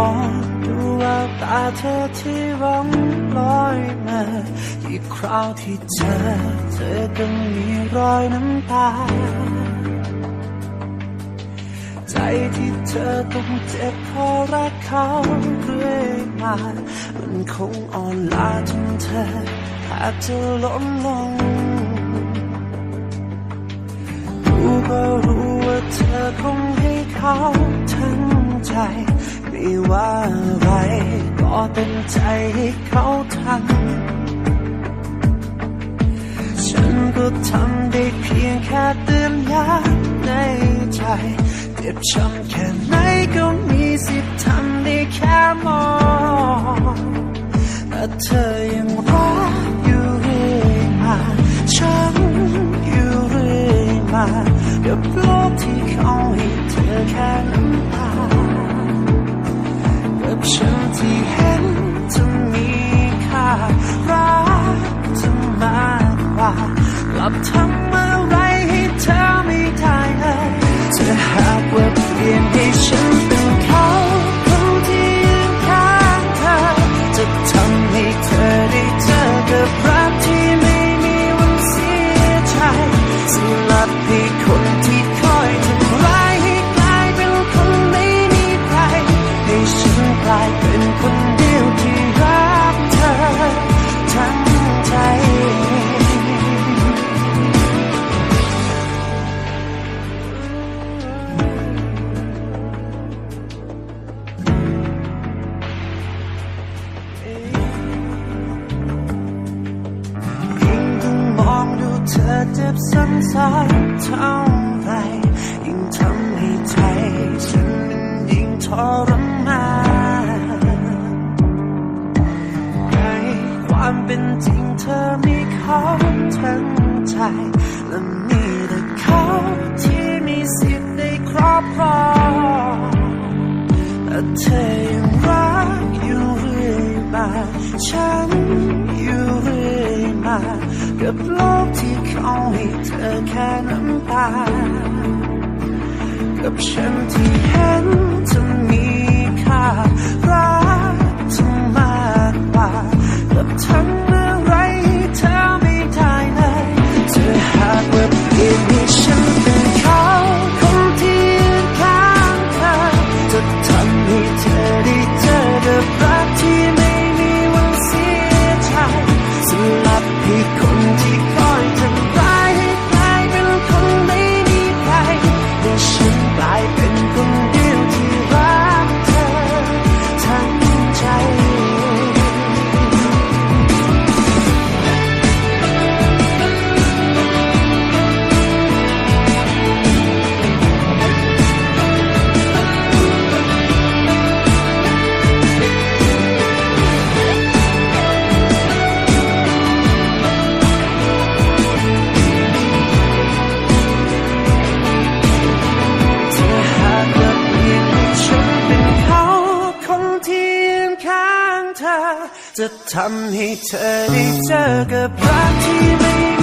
องดูแววตาเธอที่ร้องลอยมาอีกคราวที่เจอเธอก็มีรอยน้ำตา ใจที่เธอต้องเจ็บเพราะรักเขาเรื่อยมามันคงอ่อนล้าจนเธอแทบจะล้มลง ไม่ว่าอะไรก็เต็มใจให้เขาทำฉันก็ทำได้เพียงแค่เตือนย้ำในใจเจ็บช้ำแค่ไหนก็มีสิทธิ์ทำได้แค่มองแต่เธอยังรักอยู่เรื่อยมาฉันอยู่เรื่อยมากับโลกที่เขาให้เธอแค่น้ำตาากลับทำอะไรให้เธอไม่ได้เลยจะหากว่าเปลี่ยนให้ฉันเป็นเขาคนที่ยืนข้างเธอจะทำให้เธอได้เจอกับรักที่ไม่มีวันเสียใจสลับให้คนที่คอยทำร้ายให้กลายเป็นคนไม่มีใครให้ฉันกลายเป็นคน เจ็บซ้ำๆเท่าไรยิ่งทำให้ใจฉันยิ่งทรมานในความเป็นจริงเธอมีเขาทั้งใจและมีแต่เขาที่มีสิทธิ์ได้ครอบครองแต่เธอยังรักอยู่เรื่อยมาฉันอยู่เรื่อยมา กับโลกที่เขาให้เธอแค่น้ำตา กับฉันที่เห็นเธอ ธอ จะทำให้เธอได้เจอกับรักที่ไม่